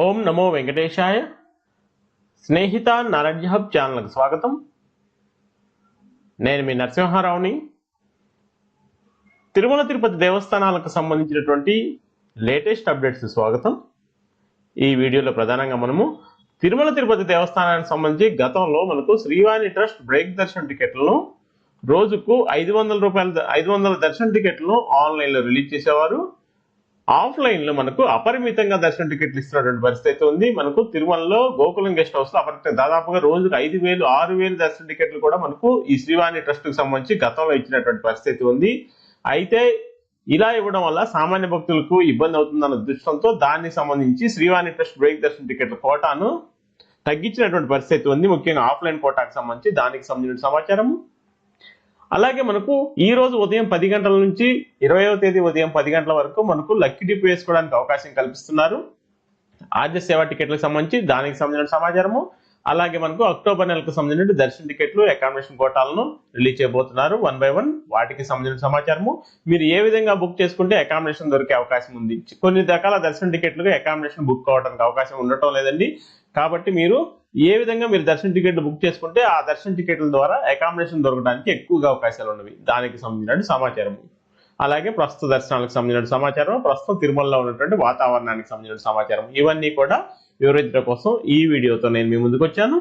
ఓం నమో వెంకటేశాయ. Snehitha knowledge hub ఛానల్కి స్వాగతం. నేను మీ నరసింహారావుని. తిరుమల తిరుపతి దేవస్థానాలకు సంబంధించినటువంటి లేటెస్ట్ అప్డేట్స్ స్వాగతం. ఈ వీడియోలో ప్రధానంగా మనము తిరుమల తిరుపతి దేవస్థానానికి సంబంధించి గతంలో మనకు శ్రీవాణి ట్రస్ట్ బ్రేక్ దర్శన్ టికెట్లను రోజుకు ఐదు వందల రూపాయల ఐదు వందల దర్శన టికెట్లను ఆన్లైన్లో రిలీజ్ చేసేవారు. ఆఫ్లైన్లో మనకు అపరిమితంగా దర్శన టికెట్లు ఇస్తున్నటువంటి పరిస్థితి అయితే ఉంది. మనకు తిరుమలలో గోకులం గెస్ట్ హౌస్లో అపరిమిత దాదాపుగా రోజుకు ఐదు వేలు ఆరు వేలు దర్శన టికెట్లు కూడా మనకు ఈ శ్రీవాణి ట్రస్ట్కు సంబంధించి గతంలో ఇచ్చినటువంటి పరిస్థితి ఉంది. అయితే ఇలా ఇవ్వడం వల్ల సామాన్య భక్తులకు ఇబ్బంది అవుతుందన్న దృష్టంతో దానికి సంబంధించి శ్రీవాణి ట్రస్ట్ బ్రేక్ దర్శన టికెట్ల కోటాను తగ్గించినటువంటి పరిస్థితి ఉంది. ముఖ్యంగా ఆఫ్లైన్ కోటాకు సంబంధించి దానికి సంబంధించిన సమాచారము. అలాగే మనకు ఈ రోజు ఉదయం పది గంటల నుంచి ఇరవయో తేదీ ఉదయం పది గంటల వరకు మనకు లక్కీ డిప్ వేసుకోవడానికి అవకాశం కల్పిస్తున్నారు. ఆద్య సేవా టికెట్లకు సంబంధించి దానికి సంబంధించిన సమాచారము అలాగే మనకు అక్టోబర్ నెలకు సంబంధించిన దర్శన టికెట్లు అకామిడేషన్ కోటాలను రిలీజ్ చేయబోతున్నారు. వన్ బై వన్ వాటికి సంబంధించిన సమాచారము. మీరు ఏ విధంగా బుక్ చేసుకుంటే అకామిడేషన్ దొరికే అవకాశం ఉంది. కొన్ని రకాల దర్శన టికెట్లకు అకామిడేషన్ బుక్ అవడానికి అవకాశం ఉండటం లేదండి. కాబట్టి మీరు ఏ విధంగా మీరు దర్శన టికెట్లు బుక్ చేసుకుంటే ఆ దర్శన టికెట్ల ద్వారా అకామిడేషన్ దొరకడానికి ఎక్కువగా అవకాశాలు ఉన్నవి. దానికి సంబంధించిన సమాచారం. అలాగే ప్రస్తుత దర్శనాలకు సంబంధించిన సమాచారం ప్రస్తుతం తిరుమలలో ఉన్నటువంటి వాతావరణానికి సంబంధించిన సమాచారం. ఇవన్నీ కూడా వివరించడం కోసం ఈ వీడియోతో నేను మీ ముందుకు వచ్చాను.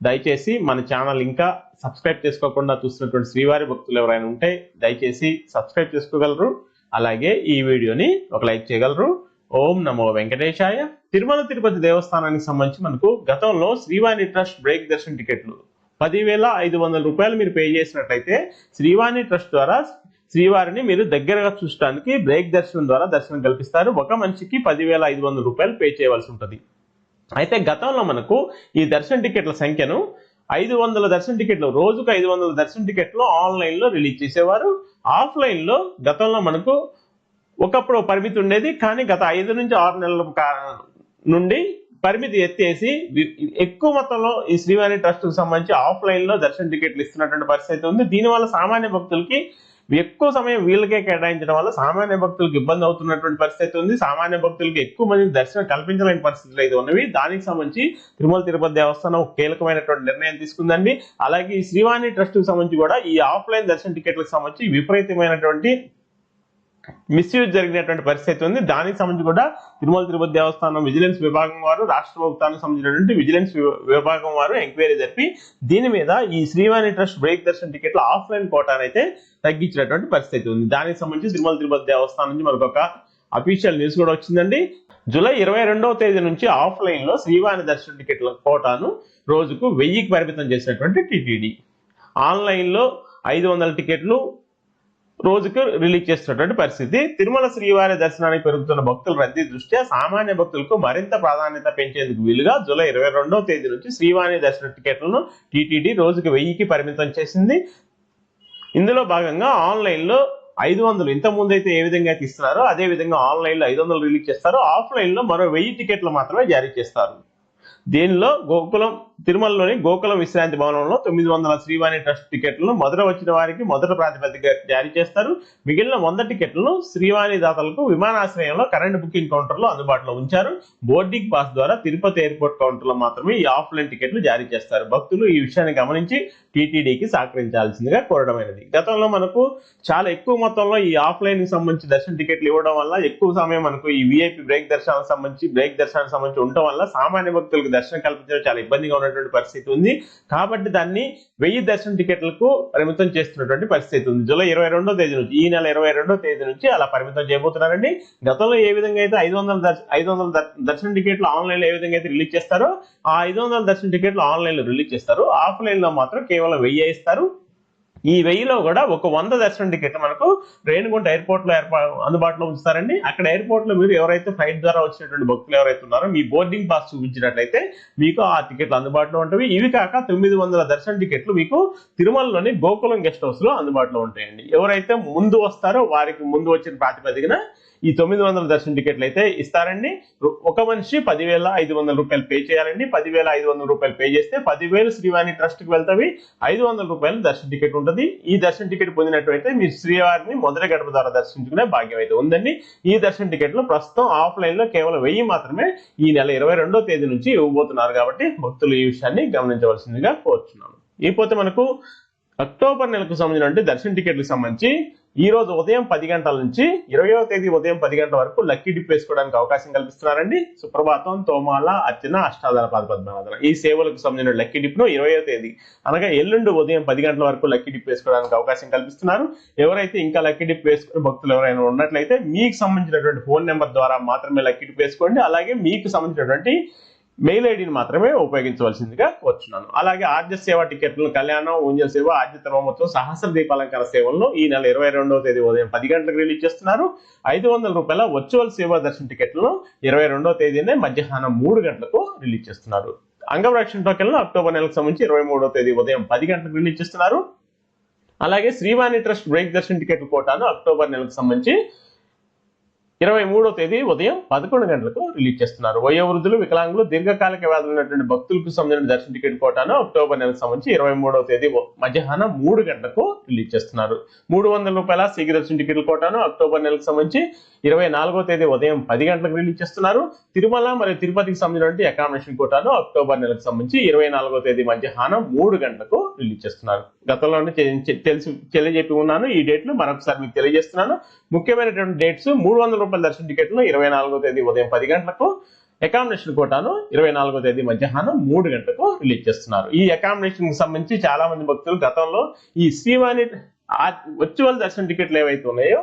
దయచేసి మన ఛానల్ ఇంకా సబ్స్క్రైబ్ చేసుకోకుండా చూస్తున్నటువంటి శ్రీవారి భక్తులు ఎవరైనా ఉంటే దయచేసి సబ్స్క్రైబ్ చేసుకోగలరు. అలాగే ఈ వీడియోని ఒక లైక్ చేయగలరు. ఓం నమో వెంకటేశాయ. తిరుమల తిరుపతి దేవస్థానానికి సంబంధించి మనకు గతంలో శ్రీవాణి ట్రస్ట్ బ్రేక్ దర్శన్ టికెట్లు పదివేల ఐదు వందల రూపాయలు మీరు పే చేసినట్లయితే శ్రీవాణి ట్రస్ట్ ద్వారా శ్రీవారిని మీరు దగ్గరగా చూడటానికి బ్రేక్ దర్శనం ద్వారా దర్శనం కల్పిస్తారు. ఒక మనిషికి పదివేల ఐదు వందల రూపాయలు పే చేయవలసి ఉంటుంది. అయితే గతంలో మనకు ఈ దర్శన టికెట్ల సంఖ్యను ఐదు వందల దర్శన టికెట్లు రోజుకు ఐదు వందల దర్శన టికెట్లు ఆన్లైన్లో రిలీజ్ చేసేవారు. ఆఫ్లైన్లో గతంలో మనకు ఒకప్పుడు పరిమితి ఉండేది కానీ గత ఐదు నుంచి ఆరు నెలల నుండి పరిమితి ఎత్తేసి ఎక్కువ మొత్తంలో ఈ శ్రీవారి ట్రస్ట్కు సంబంధించి ఆఫ్లైన్లో దర్శన టికెట్లు ఇస్తున్నటువంటి పరిస్థితి ఉంది. దీనివల్ల సామాన్య భక్తులకి ఎక్కువ సమయం వీళ్ళకే కేటాయించడం వల్ల సామాన్య భక్తులకు ఇబ్బంది అవుతున్నటువంటి పరిస్థితి ఉంది. సామాన్య భక్తులకు ఎక్కువ మంది దర్శనం కల్పించలేని పరిస్థితులు అయితే ఉన్నవి. దానికి సంబంధించి తిరుమల తిరుపతి దేవస్థానం ఒక కీలకమైనటువంటి నిర్ణయం తీసుకుందండి. అలాగే ఈ శ్రీవాణి ట్రస్ట్కు సంబంధించి కూడా ఈ ఆఫ్లైన్ దర్శన టికెట్లకు సంబంధించి విపరీతమైనటువంటి మిస్యూజ్ జరిగినటువంటి పరిస్థితి ఉంది. దానికి సంబంధించి కూడా తిరుమల తిరుపతి దేవస్థానం విజిలెన్స్ విభాగం వారు రాష్ట్ర ప్రభుత్వానికి సంబంధించినటువంటి విజిలెన్స్ విభాగం వారు ఎంక్వైరీ జరిపి దీని మీద ఈ శ్రీవాణి ట్రస్ట్ బ్రేక్ దర్శన టికెట్ల ఆఫ్లైన్ కోటానైతే తగ్గించినటువంటి పరిస్థితి ఉంది. దానికి సంబంధించి తిరుమల తిరుపతి దేవస్థానం నుంచి మరొక అఫీషియల్ న్యూస్ కూడా వచ్చిందండి. జూలై ఇరవై రెండవ తేదీ నుంచి ఆఫ్లైన్లో శ్రీవాణి దర్శన టికెట్ల కోటాను రోజుకు వెయ్యికి పరిమితం చేసినటువంటి టిటిడి. ఆన్లైన్లో ఐదు వందల టికెట్లు రోజుకు రిలీజ్ చేస్తున్నటువంటి పరిస్థితి. తిరుమల శ్రీవారి దర్శనానికి పెరుగుతున్న భక్తుల రద్దీ దృష్ట్యా సామాన్య భక్తులకు మరింత ప్రాధాన్యత పెంచేందుకు వీలుగా జూలై ఇరవై రెండవ తేదీ నుంచి శ్రీవారి దర్శన టికెట్లను టీటీడీ రోజుకు వెయ్యికి పరిమితం చేసింది. ఇందులో భాగంగా ఆన్లైన్లో ఐదు వందలు ఇంత ముందు అయితే ఏ విధంగా అయితే ఇస్తున్నారో అదే విధంగా ఆన్లైన్లో ఐదు వందలు రిలీజ్ చేస్తారు ఆఫ్లైన్లో మరో వెయ్యి టికెట్లు మాత్రమే జారీ చేస్తారు. దీనిలో గోకులం తిరుమలలోని గోకులం విశ్రాంతి భవనంలో తొమ్మిది వందల శ్రీవాణి ట్రస్ట్ టికెట్లను మొదట వచ్చిన వారికి మొదట ప్రాతిపదిక జారీ చేస్తారు. మిగిలిన వంద టికెట్లను శ్రీవాణి దాతలకు విమానాశ్రయంలో కరెంట్ బుకింగ్ కౌంటర్లో అందుబాటులో ఉంచారు. బోర్డింగ్ పాస్ ద్వారా తిరుపతి ఎయిర్పోర్ట్ కౌంటర్లో మాత్రమే ఈ ఆఫ్లైన్ టికెట్లు జారీ చేస్తారు. భక్తులు ఈ విషయాన్ని గమనించి టీటీడీకి సహకరించాల్సిందిగా కోరడమైనది. గతంలో మనకు చాలా ఎక్కువ మొత్తంలో ఈ ఆఫ్లైన్కి సంబంధించి దర్శన టికెట్లు ఇవ్వడం వల్ల ఎక్కువ సమయం మనకు ఈ విఐపి బ్రేక్ దర్శనానికి సంబంధించి బ్రేక్ దర్శనానికి సంబంధించి ఉండటం వల్ల సామాన్య భక్తులకు దర్శనం కల్పించడం చాలా ఇబ్బందిగా ఉన్నటువంటి పరిస్థితి ఉంది. కాబట్టి దాన్ని వెయ్యి దర్శన టికెట్లకు పరిమితం చేస్తున్నటువంటి పరిస్థితి ఉంది. జూలై ఇరవై రెండో తేదీ నుంచి ఈ నెల ఇరవై రెండో తేదీ నుంచి అలా పరిమితం చేయబోతున్నారండి. గతంలో ఏ విధంగా అయితే ఐదు వందల ఐదు వందల దర్శన టికెట్లు ఆన్లైన్లో ఏ విధంగా అయితే రిలీజ్ చేస్తారో ఆ ఐదు వందల దర్శన టికెట్లు ఆన్లైన్లో రిలీజ్ చేస్తారు. ఆఫ్లైన్లో మాత్రం కేవలం వెయ్యి ఇస్తారు. ఈ వెయ్యిలో కూడా ఒక వంద దర్శనం టికెట్ మనకు రేణిగుంట ఎయిర్పోర్ట్లో ఏర్పా అందుబాటులో ఉంచుతారండి. అక్కడ ఎయిర్పోర్ట్లో మీరు ఎవరైతే ఫ్లైట్ ద్వారా వచ్చినటువంటి భక్తులు ఎవరైతే ఉన్నారో మీ బోర్డింగ్ పాస్ చూపించినట్లయితే మీకు ఆ టికెట్లు అందుబాటులో ఉంటాయి. ఇవి కాక తొమ్మిది వందల దర్శనం టికెట్లు మీకు తిరుమలలోని గోకులం గెస్ట్ హౌస్లో అందుబాటులో ఉంటాయండి. ఎవరైతే ముందు వస్తారో వారికి ముందు వచ్చిన ప్రాతిపదికన ఈ తొమ్మిది వందల దర్శన టికెట్లు అయితే ఇస్తారండి. ఒక మనిషి పదివేల ఐదు వందల రూపాయలు పే చేయాలండి. పదివేల ఐదు వందల రూపాయలు పే చేస్తే పదివేలు శ్రీవాణి ట్రస్ట్కి వెళ్తావి. ఐదు వందల రూపాయలు దర్శన టికెట్ ఉంటుంది. ఈ దర్శన టికెట్ పొందినట్టు మీరు శ్రీవారిని మొదటి గడప ద్వారా దర్శించుకునే భాగ్యం అయితే ఉందండి. ఈ దర్శన టికెట్లు ప్రస్తుతం ఆఫ్లైన్లో కేవలం వెయ్యి మాత్రమే ఈ నెల ఇరవై రెండో తేదీ నుంచి ఇవ్వబోతున్నారు కాబట్టి భక్తులు ఈ విషయాన్ని గమనించవలసిందిగా కోరుచున్నాను. ఇకపోతే మనకు అక్టోబర్ నెలకు సంబంధించిన దర్శన టికెట్లకు సంబంధించి ఈ రోజు ఉదయం పది గంటల నుంచి ఇరవయో తేదీ ఉదయం పది గంటల వరకు లక్కీ డిప్ వేసుకోవడానికి అవకాశం కల్పిస్తున్నారండి. సుప్రభాతం తోమాల అర్చన అష్టాదర పాద పద్మారాధన ఈ సేవలకు సంబంధించిన లక్కీ డిప్ను ఇరవయో తేదీ అనగా ఎల్లుండి ఉదయం పది గంటల వరకు లక్కీ డిప్ వేసుకోవడానికి అవకాశం కల్పిస్తున్నారు. ఎవరైతే ఇంకా లక్కీ డిప్ వేసుకునే భక్తులు ఎవరైనా ఉన్నట్లయితే మీకు సంబంధించినటువంటి ఫోన్ నెంబర్ ద్వారా మాత్రమే లక్కీ డిప్ వేసుకోండి. అలాగే మీకు సంబంధించినటువంటి మెయిల్ ఐడిని మాత్రమే ఉపయోగించవలసిందిగా వచ్చున్నాను అలాగే ఆర్జ సేవ టికెట్లను కళ్యాణం ఊంజల్ సేవ ఆర్జ తర్వమొత్తం సహస్ర దీపాలంకార సేవలను ఈ నెల ఇరవై రెండవ తేదీ ఉదయం పది గంటలకు రిలీజ్ చేస్తున్నారు. ఐదు వందల రూపాయల వర్చువల్ సేవా దర్శన టికెట్లను ఇరవై రెండవ తేదీనే మధ్యాహ్నం మూడు గంటలకు రిలీజ్ చేస్తున్నారు. అంగరక్షణ టోకెన్లు అక్టోబర్ నెలకు సంబంధించి ఇరవై మూడవ తేదీ ఉదయం పది గంటలకు రిలీజ్ చేస్తున్నారు. అలాగే శ్రీవాణి ట్రస్ట్ బ్రేక్ దర్శన టికెట్ కోటాను అక్టోబర్ నెలకు సంబంధించి ఇరవై మూడో తేదీ ఉదయం పదకొండు గంటలకు రిలీజ్ చేస్తున్నారు. వయోవృద్ధులు వికలాంగులు దీర్ఘకాలిక వ్యాధులు ఉన్నటువంటి భక్తులకు సంబంధించిన దర్శన టికెట్ కోటాను అక్టోబర్ నెలకు సంబంధించి ఇరవై మూడవ తేదీ మధ్యాహ్నం మూడు గంటలకు రిలీజ్ చేస్తున్నారు. మూడు వందల రూపాయల శీఘ్ర దర్శన టికెట్ కోటాను అక్టోబర్ నెలకు సంబంధించి ఇరవై నాలుగో తేదీ ఉదయం పది గంటలకు రిలీజ్ చేస్తున్నారు. తిరుమల మరియు తిరుపతికి సంబంధించిన అకామిడేషన్ కోటాను అక్టోబర్ నెలకు సంబంధించి ఇరవై నాలుగో తేదీ మధ్యాహ్నం మూడు గంటలకు రిలీజ్ చేస్తున్నారు. గతంలోనే తెలిసి తెలియజెప్పి ఉన్నాను. ఈ డేట్లు మరొకసారి మీకు తెలియజేస్తున్నాను. ముఖ్యమైనటువంటి డేట్స్ మూడు వందల రూపాయల దర్శన టికెట్లు ఇరవై నాలుగో తేదీ ఉదయం పది గంటలకు. అకామిడేషన్ కోటాను ఇరవై నాలుగో తేదీ మధ్యాహ్నం మూడు గంటలకు రిలీజ్ చేస్తున్నారు. ఈ అకామిడేషన్కి సంబంధించి చాలా మంది భక్తులు గతంలో ఈ శ్రీవాణి వర్చువల్ దర్శన టికెట్లు ఏవైతే ఉన్నాయో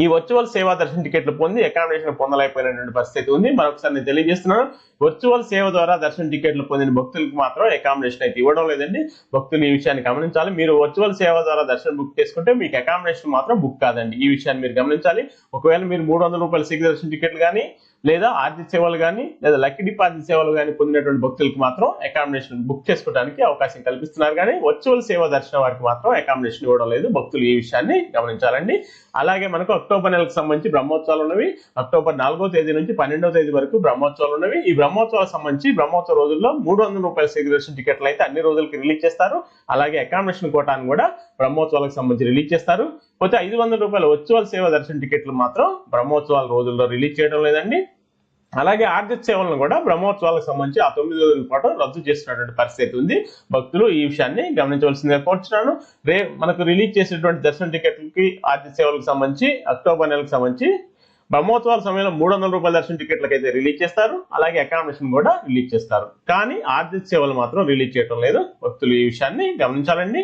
ఈ వర్చువల్ సేవా దర్శన టికెట్లు పొంది అకామిడేషన్ పొందలేకపోయినటువంటి పరిస్థితి ఉంది. మరొకసారి నేను తెలియజేస్తున్నాను. వర్చువల్ సేవ ద్వారా దర్శన టికెట్లు పొందిన భక్తులకు మాత్రం అకామిడేషన్ అయితే ఇవ్వడం లేదండి. భక్తులు ఈ విషయాన్ని గమనించాలి. మీరు వర్చువల్ సేవ ద్వారా దర్శనం బుక్ చేసుకుంటే మీకు అకామిడేషన్ మాత్రం బుక్ కాదండి. ఈ విషయాన్ని మీరు గమనించాలి. ఒకవేళ మీరు మూడు వందల రూపాయల సిగ్గు దర్శన టికెట్లు కానీ లేదా ఆర్థిక సేవలు కానీ లేదా లక్కీ డిపాజిట్ సేవలు కానీ పొందినటువంటి భక్తులకు మాత్రం అకామిడేషన్ బుక్ చేసుకోవడానికి అవకాశం కల్పిస్తున్నారు. కానీ వర్చువల్ సేవ దర్శనం వారికి మాత్రం అకామిడేషన్ ఇవ్వడం లేదు. భక్తులు ఈ విషయాన్ని గమనించాలండి. అలాగే మనకు అక్టోబర్ నెలకు సంబంధించి బ్రహ్మోత్సవాలు ఉన్నవి. అక్టోబర్ నాలుగో తేదీ నుంచి పన్నెండవ తేదీ వరకు బ్రహ్మోత్సవాలు ఉన్నవి. ఈ బ్రహ్మోత్సవాలకు సంబంధించి బ్రహ్మోత్సవ రోజుల్లో మూడు వందల రూపాయల శీఘ్ర టికెట్లు అయితే అన్ని రోజులకి రిలీజ్ చేస్తారు. అలాగే అకామిడేషన్ కోటాను కూడా బ్రహ్మోత్సవాలకు సంబంధించి రిలీజ్ చేస్తారు. పోతే ఐదు వందల రూపాయల వర్చువల్ సేవ దర్శన టికెట్లు మాత్రం బ్రహ్మోత్సవాల రోజుల్లో రిలీజ్ చేయడం లేదండి. అలాగే ఆర్జిత సేవలను కూడా బ్రహ్మోత్సవాలకు సంబంధించి ఆ తొమ్మిది రోజుల పాటు రద్దు చేసినటువంటి పరిస్థితి ఉంది. భక్తులు ఈ విషయాన్ని గమనించవలసిందిగా కోరుచున్నాను. రే మనకు రిలీజ్ చేసినటువంటి దర్శన టికెట్లకి ఆర్జిత సేవలకు సంబంధించి అక్టోబర్ నెలకు సంబంధించి బ్రహ్మోత్సవాల సమయంలో మూడు వందల రూపాయల దర్శన టికెట్లకు అయితే రిలీజ్ చేస్తారు. అలాగే అకామిడేషన్ కూడా రిలీజ్ చేస్తారు. కానీ ఆర్జిత సేవలు మాత్రం రిలీజ్ చేయడం లేదు. భక్తులు ఈ విషయాన్ని గమనించాలండి.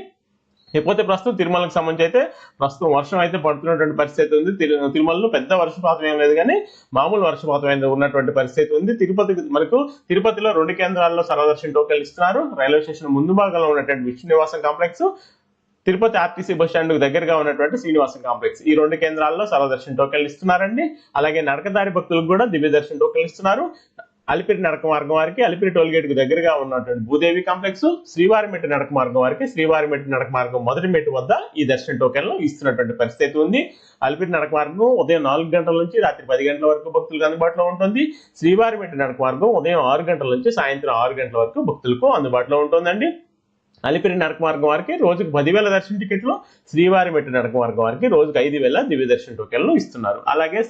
ఇకపోతే ప్రస్తుతం తిరుమలకు సంబంధించి అయితే ప్రస్తుతం వర్షం అయితే పడుతున్నటువంటి పరిస్థితి ఉంది. తిరుమలలో పెద్ద వర్షపాతం ఏం లేదు కానీ మామూలు వర్షపాతం అయితే ఉన్నటువంటి పరిస్థితి ఉంది. తిరుపతి మనకు తిరుపతిలో రెండు కేంద్రాల్లో సర్వదర్శన టోకెన్లు ఇస్తున్నారు. రైల్వే స్టేషన్ ముందు భాగంలో ఉన్నటువంటి Vishnu Nivasam complex Tirupati RTC bus stand దగ్గరగా ఉన్నటువంటి శ్రీనివాసం కాంప్లెక్స్. ఈ రెండు కేంద్రాల్లో సర్వదర్శన టోకెన్లు ఇస్తున్నారండి. అలాగే నడకదారి భక్తులకు కూడా దివ్య దర్శన టోకెన్లు ఇస్తున్నారు. అలిపిరి నడక మార్గం వారికి అలిపిరి టోల్గేట్కు దగ్గరగా ఉన్నటువంటి భూదేవి కాంప్లెక్స్ శ్రీవారిమెట్టు నడక మార్గం వారికి శ్రీవారిమెట్టి నడక మార్గం మొదటి మెట్టు వద్ద ఈ దర్శన టోకెన్లు ఇస్తున్నటువంటి పరిస్థితి ఉంది. అలిపిరి నడక మార్గం ఉదయం నాలుగు గంటల నుంచి రాత్రి పది గంటల వరకు భక్తులకు అందుబాటులో ఉంటుంది. శ్రీవారిమెట్టు నడక మార్గం ఉదయం ఆరు గంటల నుంచి సాయంత్రం ఆరు గంటల వరకు భక్తులకు అందుబాటులో ఉంటుందండి. అలిపిరి నడక మార్గం వారికి రోజుకు పదివేల దర్శన టికెట్లు శ్రీవారిమెట్టు నడక మార్గం వారికి రోజుకు ఐదు వేల దివ్య దర్శన టోకెన్లు ఇస్తున్నారు. అలాగే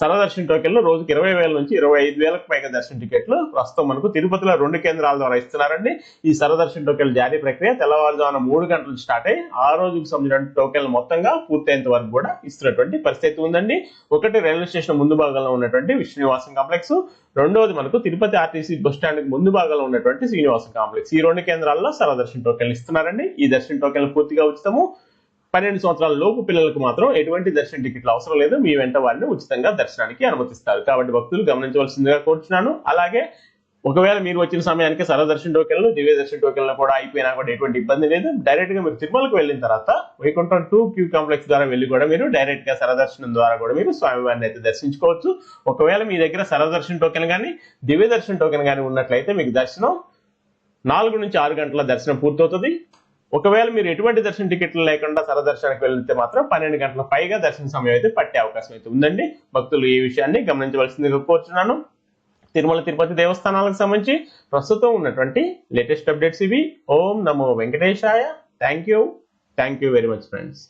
సరదర్శన్ టోకెన్లు రోజుకి ఇరవై వేల నుంచి ఇరవై ఐదు వేలకు పైగా దర్శన టికెట్లు ప్రస్తుతం మనకు తిరుపతిలో రెండు కేంద్రాల ద్వారా ఇస్తున్నారండి. ఈ సరదర్శన్ టోకెన్ల జారీ ప్రక్రియ తెల్లవారుజామున మూడు గంటలు స్టార్ట్ అయ్యి ఆ రోజుకు సంబంధించిన టోకెన్లు మొత్తంగా పూర్తయ్యేంత వరకు కూడా ఇస్తున్నటువంటి పరిస్థితి ఉందండి. ఒకటి రైల్వే స్టేషన్ ముందు భాగంలో ఉన్నటువంటి విష్ణునివాసం కాంప్లెక్స్. రెండోది మనకు తిరుపతి ఆర్టీసీ బస్ స్టాండ్ ముందు భాగంలో ఉన్నటువంటి శ్రీనివాసం కాంప్లెక్స్. ఈ రెండు కేంద్రాల్లో సరదర్శన్ టోకెన్లు ఇస్తున్నారండి. ఈ దర్శన టోకెన్లు పూర్తిగా ఉచితము. పన్నెండు సంవత్సరాల లోపు పిల్లలకు మాత్రం ఎటువంటి దర్శన టికెట్లు అవసరం లేదు. మీ వెంట వారిని ఉచితంగా దర్శనానికి అనుమతిస్తారు. కాబట్టి భక్తులు గమనించవలసిందిగా కోరుచున్నాను. అలాగే ఒకవేళ మీరు వచ్చిన సమయానికి సర్వదర్శన టోకెన్లు దివ్య దర్శన టోకెన్లు కూడా అయిపోయినా కూడా ఎటువంటి ఇబ్బంది లేదు. డైరెక్ట్గా మీరు తిరుమలకు వెళ్ళిన తర్వాత వైకుంఠం టూ క్యూ కాంప్లెక్స్ ద్వారా వెళ్ళి కూడా మీరు డైరెక్ట్గా సరదర్శనం ద్వారా కూడా మీరు స్వామివారిని అయితే దర్శించుకోవచ్చు. ఒకవేళ మీ దగ్గర సరదర్శన టోకెన్ కానీ దివ్య దర్శన టోకెన్ కానీ ఉన్నట్లయితే మీకు దర్శనం నాలుగు నుంచి ఆరు గంటల దర్శనం పూర్తవుతుంది. ఒకవేళ మీరు ఎటువంటి దర్శన టికెట్లు లేకుండా సరదర్శనానికి వెళ్తే మాత్రం పన్నెండు గంటల పైగా దర్శన సమయం అయితే పట్టే అవకాశం అయితే ఉందండి. భక్తులు ఈ విషయాన్ని గమనించవలసిందిగా కోరుచున్నాను. తిరుమల తిరుపతి దేవస్థానాలకు సంబంధించి ప్రస్తుతం ఉన్నటువంటి లేటెస్ట్ అప్డేట్స్ ఇవి. ఓం నమో వెంకటేశాయ. Thank you. Thank you very much friends.